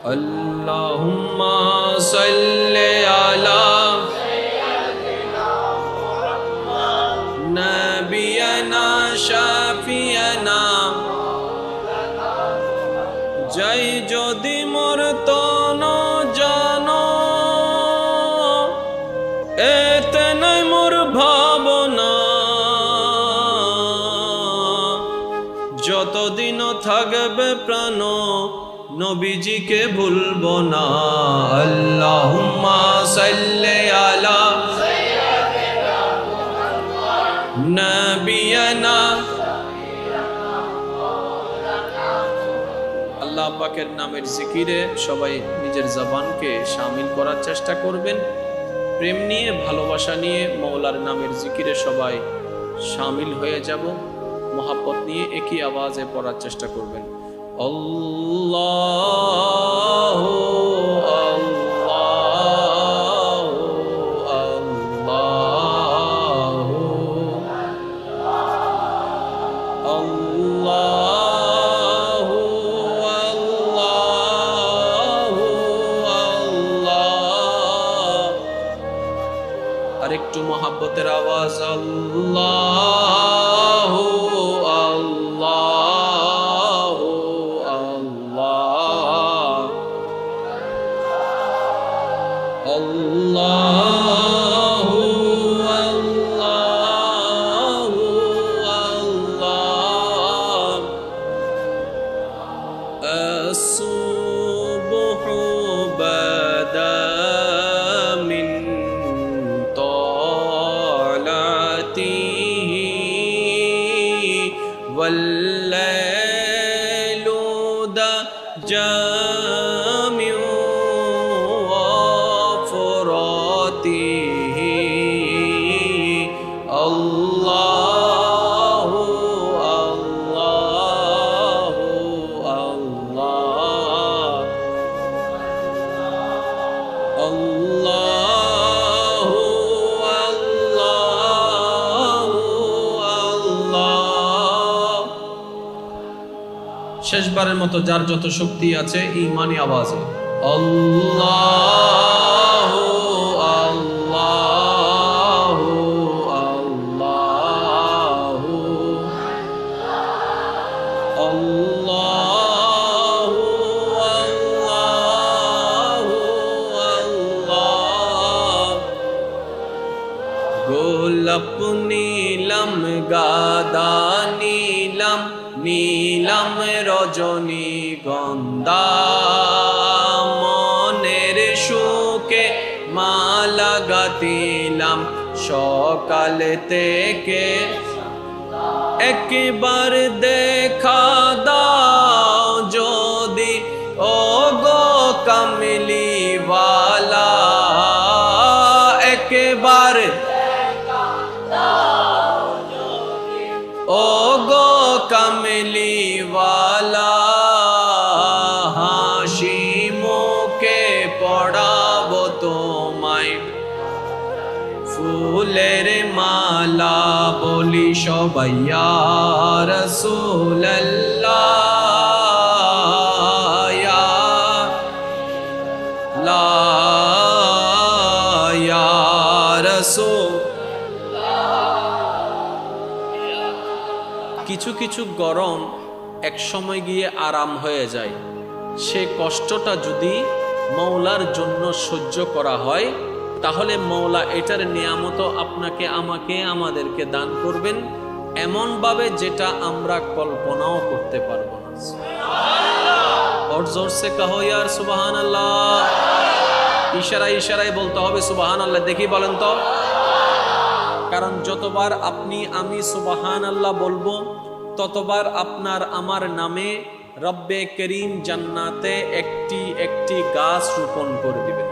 اللهم صل على نبينا شافينا জয় যদি মোর তন জান এতে নাই মোর ভাবনা যতদিন থাকবে প্রাণ নবীজিকে ভুলব না। আল্লাহুম্মা সাল্লি আলা নবিয়ানা। আল্লাহ পাকের নামের জিকিরে সবাই নিজের জবানকে শামিল করার চেষ্টা করবেন। প্রেম নিয়ে, ভালোবাসা নিয়ে মৌলার নামের জিকিরে সবাই শামিল হয়ে যাব। মহাব্বত নিয়ে একই আওয়াজে পড়ার চেষ্টা করবেন। আরেকটু মহাব্বতের আওয়াজ আল্লাহ الصبح بدا من طلعته والليل শেষবারের মতো যার যত শক্তি আছে ইমানি আওয়াজে। আল্লাহ। গোলাপ নীলম গাদা নীলম নীলম রজনী গন্ধা মনের সুখে মালা গাতিলাম সকাল থেকে একবার দেখা ফুলের মালা বলি সবাইয়া রসুল কিছু কিছু গরম এক সময় গিয়ে আরাম হয়ে যায়। সে কষ্টটা যদি মৌলার জন্য সহ্য করা হয় তাহলে মৌলা এটার নিয়ামত আপনাকে আমাকে আমাদেরকে দান করবেন এমনভাবে যেটা আমরা কল্পনাও করতে পারবো না और जोर से कहो यार सुबहान আল্লাহ ইশারায় ইশারায় বলতে হবে সুবাহান আল্লাহ দেখি বলেন তো কারণ যতবার আপনি আমি সুবাহান আল্লাহ বলবো ততবার আপনার আমার নামে রব্বে করিম জান্নাতে একটি একটি গাছ রোপণ করে দিবেন